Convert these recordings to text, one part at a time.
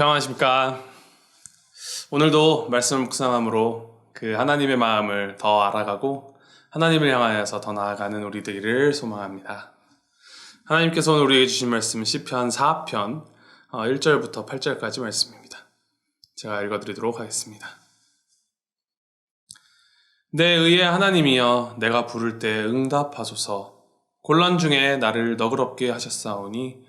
평안하십니까? 오늘도 말씀 묵상함으로 그 하나님의 마음을 더 알아가고 하나님을 향하여서 더 나아가는 우리 되기를 소망합니다. 하나님께서 오늘 우리에게 주신 말씀은 시편 4편 1절부터 8절까지 말씀입니다. 제가 읽어드리도록 하겠습니다. 내 의의 하나님이여 내가 부를 때 응답하소서 곤란 중에 나를 너그럽게 하셨사오니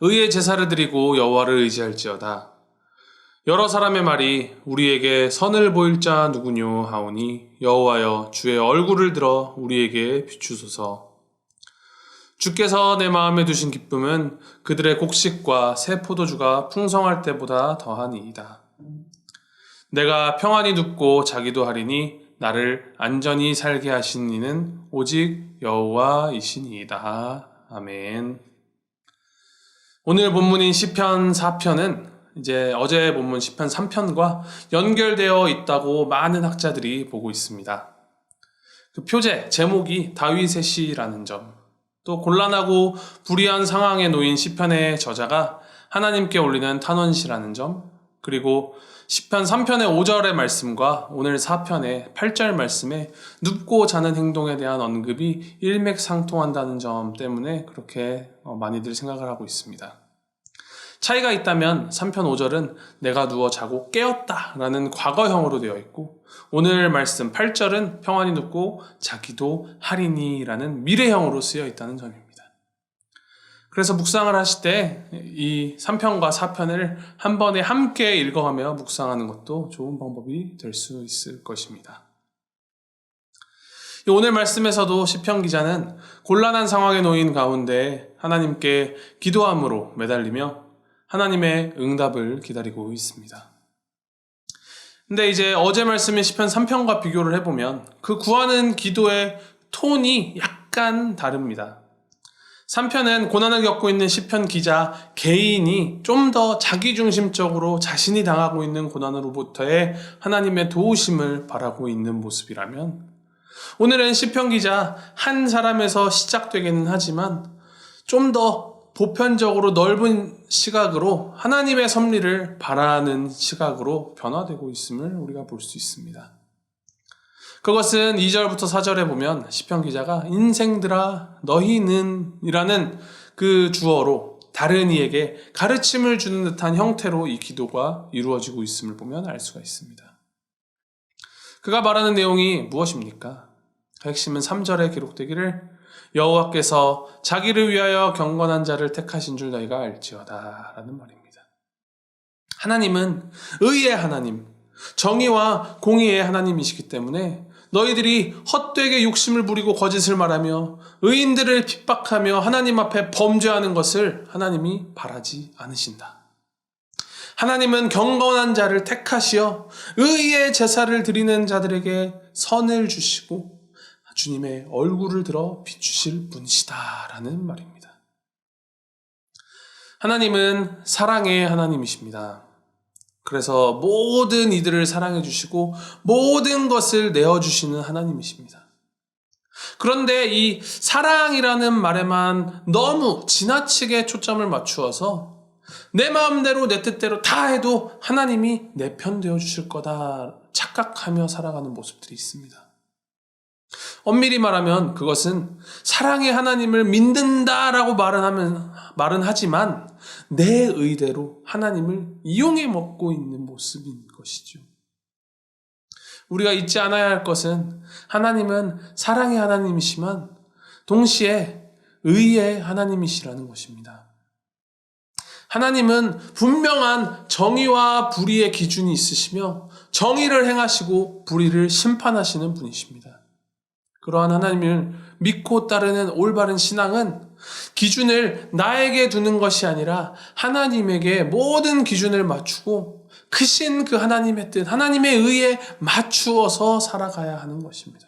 의의 제사를 드리고 여호와를 의지할지어다. 여러 사람의 말이 우리에게 선을 보일 자 누구뇨 하오니 여호와여 주의 얼굴을 들어 우리에게 비추소서. 주께서 내 마음에 두신 기쁨은 그들의 곡식과 새 포도주가 풍성할 때보다 더하니이다. 내가 평안히 눕고 자기도 하리니 나를 안전히 살게 하신 이는 오직 여호와이시니이다. 아멘. 오늘 본문인 시편 4편은 이제 어제 본문 시편 3편과 연결되어 있다고 많은 학자들이 보고 있습니다. 그 표제, 제목이 다윗의 시라는 점, 또 곤란하고 불의한 상황에 놓인 시편의 저자가 하나님께 올리는 탄원시라는 점, 그리고 시편 3편의 5절의 말씀과 오늘 4편의 8절 말씀에 눕고 자는 행동에 대한 언급이 일맥상통한다는 점 때문에 그렇게 어, 많이들 생각을 하고 있습니다. 차이가 있다면 3편 5절은 내가 누워 자고 깨었다 라는 과거형으로 되어 있고 오늘 말씀 8절은 평안히 눕고 자기도 하리니 라는 미래형으로 쓰여 있다는 점입니다. 그래서 묵상을 하실 때 이 3편과 4편을 한 번에 함께 읽어가며 묵상하는 것도 좋은 방법이 될 수 있을 것입니다. 오늘 말씀에서도 시편 기자는 곤란한 상황에 놓인 가운데 하나님께 기도함으로 매달리며 하나님의 응답을 기다리고 있습니다. 근데 이제 어제 말씀인 시편 3편과 비교를 해보면 그 구하는 기도의 톤이 약간 다릅니다. 3편은 고난을 겪고 있는 시편 기자 개인이 좀 더 자기중심적으로 자신이 당하고 있는 고난으로부터의 하나님의 도우심을 바라고 있는 모습이라면 오늘은 시편 기자 한 사람에서 시작되기는 하지만 좀 더 보편적으로 넓은 시각으로 하나님의 섭리를 바라는 시각으로 변화되고 있음을 우리가 볼 수 있습니다. 그것은 2절부터 4절에 보면 시편 기자가 인생들아 너희는 이라는 그 주어로 다른 이에게 가르침을 주는 듯한 형태로 이 기도가 이루어지고 있음을 보면 알 수가 있습니다. 그가 말하는 내용이 무엇입니까? 그 핵심은 3절에 기록되기를 여호와께서 자기를 위하여 경건한 자를 택하신 줄 너희가 알지어다 라는 말입니다. 하나님은 의의 하나님, 정의와 공의의 하나님이시기 때문에 너희들이 헛되게 욕심을 부리고 거짓을 말하며 의인들을 핍박하며 하나님 앞에 범죄하는 것을 하나님이 바라지 않으신다. 하나님은 경건한 자를 택하시어 의의 제사를 드리는 자들에게 선을 주시고 주님의 얼굴을 들어 비추실 분이시다라는 말입니다. 하나님은 사랑의 하나님이십니다. 그래서 모든 이들을 사랑해 주시고 모든 것을 내어 주시는 하나님이십니다. 그런데 이 사랑이라는 말에만 너무 지나치게 초점을 맞추어서 내 마음대로 내 뜻대로 다 해도 하나님이 내 편 되어 주실 거다 착각하며 살아가는 모습들이 있습니다. 엄밀히 말하면 그것은 사랑의 하나님을 믿는다라고 말은 하면 말은 하지만 내 의대로 하나님을 이용해 먹고 있는 모습인 것이죠. 우리가 잊지 않아야 할 것은 하나님은 사랑의 하나님이시만 동시에 의의 하나님이시라는 것입니다. 하나님은 분명한 정의와 불의의 기준이 있으시며 정의를 행하시고 불의를 심판하시는 분이십니다. 그러한 하나님을 믿고 따르는 올바른 신앙은 기준을 나에게 두는 것이 아니라 하나님에게 모든 기준을 맞추고 크신 그 하나님의 뜻, 하나님의 의에 맞추어서 살아가야 하는 것입니다.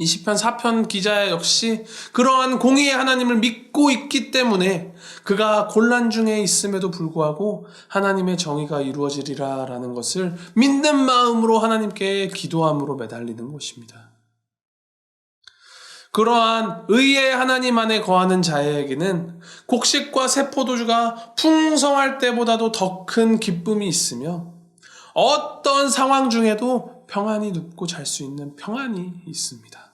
20편 4편 기자 역시 그러한 공의의 하나님을 믿고 있기 때문에 그가 곤란 중에 있음에도 불구하고 하나님의 정의가 이루어지리라 라는 것을 믿는 마음으로 하나님께 기도함으로 매달리는 것입니다. 그러한 의의 하나님 안에 거하는 자에게는 곡식과 세포도주가 풍성할 때보다도 더 큰 기쁨이 있으며 어떤 상황 중에도 평안이 눕고 잘 수 있는 평안이 있습니다.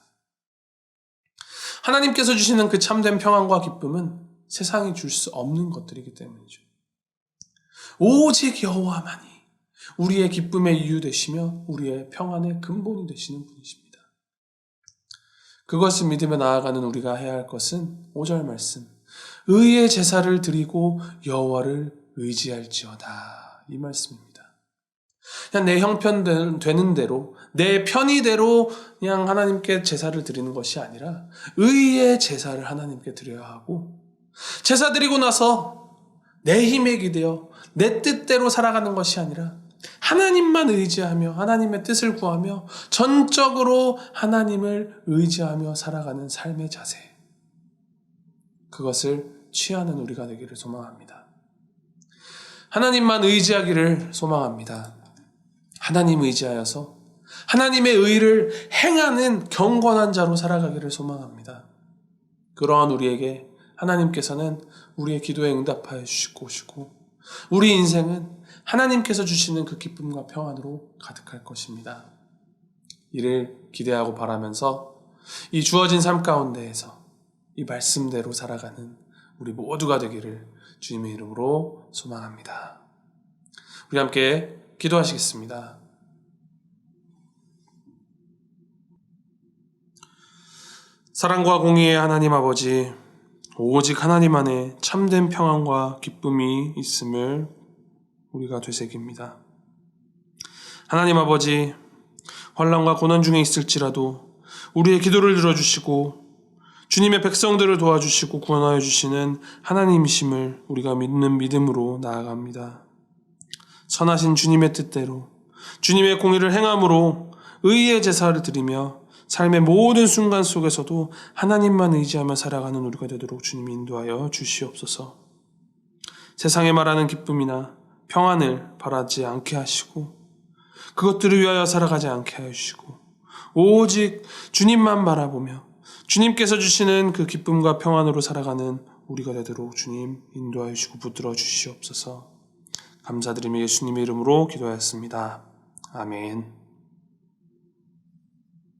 하나님께서 주시는 그 참된 평안과 기쁨은 세상이 줄 수 없는 것들이기 때문이죠. 오직 여호와만이 우리의 기쁨의 이유 되시며 우리의 평안의 근본이 되시는 분이십니다. 그것을 믿으며 나아가는 우리가 해야 할 것은 5절 말씀. 의의 제사를 드리고 여호와를 의지할지어다. 이 말씀입니다. 그냥 내 형편 되는 대로, 내 편의대로 그냥 하나님께 제사를 드리는 것이 아니라 의의 제사를 하나님께 드려야 하고 제사 드리고 나서 내 힘에 기대어 내 뜻대로 살아가는 것이 아니라 하나님만 의지하며 하나님의 뜻을 구하며 전적으로 하나님을 의지하며 살아가는 삶의 자세. 그것을 취하는 우리가 되기를 소망합니다. 하나님만 의지하기를 소망합니다. 하나님 의지하여서 하나님의 의를 행하는 경건한 자로 살아가기를 소망합니다. 그러한 우리에게 하나님께서는 우리의 기도에 응답하여 주시고 우리 인생은 하나님께서 주시는 그 기쁨과 평안으로 가득할 것입니다. 이를 기대하고 바라면서 이 주어진 삶 가운데에서 이 말씀대로 살아가는 우리 모두가 되기를 주님의 이름으로 소망합니다. 우리 함께 기도하시겠습니다. 사랑과 공의의 하나님 아버지, 오직 하나님 안에 참된 평안과 기쁨이 있음을 우리가 되새깁니다. 하나님 아버지, 환란과 고난 중에 있을지라도 우리의 기도를 들어주시고 주님의 백성들을 도와주시고 구원하여 주시는 하나님이심을 우리가 믿는 믿음으로 나아갑니다. 선하신 주님의 뜻대로 주님의 공의를 행함으로 의의 제사를 드리며 삶의 모든 순간 속에서도 하나님만 의지하며 살아가는 우리가 되도록 주님 인도하여 주시옵소서. 세상에 말하는 기쁨이나 평안을 바라지 않게 하시고 그것들을 위하여 살아가지 않게 하여 주시고 오직 주님만 바라보며 주님께서 주시는 그 기쁨과 평안으로 살아가는 우리가 되도록 주님 인도하여 주시고 붙들어 주시옵소서. 감사드리며 예수님의 이름으로 기도하였습니다. 아멘.